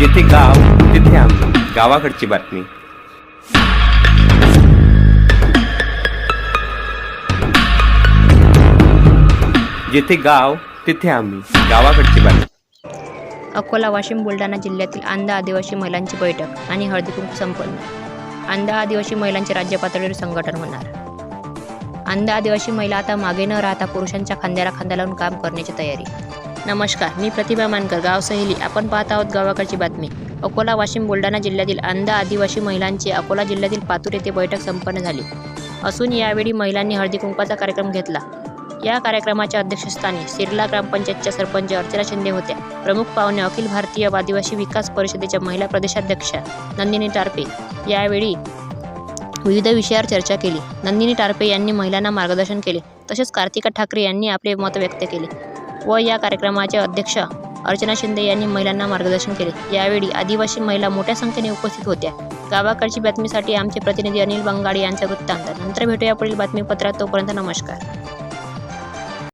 जिथे गाव तिथे आम्ही गावाकडची बातमी. जिथे गाव तिथे आम्ही गावाकडची बातमी. अकोला वाशिम बुलढाणा जिल्ह्यातील आंधा आदिवासी महिलांची बैठक आणि हळदीकुंकू संपन्न. आंधा आदिवासी महिलांचे राज्य पातळीवर संघटन होणार. आंधा आदिवासी महिला आता मागे न राहता पुरुषांच्या खांद्याला खांदा लावून काम करण्याची तयारी. नमस्कार मी प्रतिभा मानकर गाव सहेली. आपण पाहत आहोत गावाकडची बातमी. अकोला वाशिम बुलढाणा जिल्ह्यातील आंधा आदिवासी महिलांची अकोला जिल्ह्यातील पातूर येथे बैठक संपन्न झाली. असून यावेळी महिलांनी हळदी कुंकवाचा कार्यक्रम घेतला. या कार्यक्रमाच्या अध्यक्षस्थानी सिरला ग्रामपंचायतच्या सरपंच अर्चना शिंदे होत्या. प्रमुख पाहुणे अखिल भारतीय आदिवासी विकास परिषदेच्या महिला प्रदेशाध्यक्षा नंदिनी टारपे. यावेळी विविध विषयावर चर्चा केली. नंदिनी टारपे यांनी महिलांना मार्गदर्शन केले. तसेच कार्तिका ठाकरे यांनी आपले मत व्यक्त केले. व या कार्यक्रमाचे अध्यक्ष अर्चना शिंदे यांनी महिलांना मार्गदर्शन केले. यावेळी आदिवासी महिला मोठ्या संख्येने उपस्थित होत्या. गावाकडची बातमीसाठी आमचे प्रतिनिधी अनिल बंगाडी यांचा वृत्तांत. नंतर भेटूया पुढील बातमीपत्रात. तोपर्यंत नमस्कार.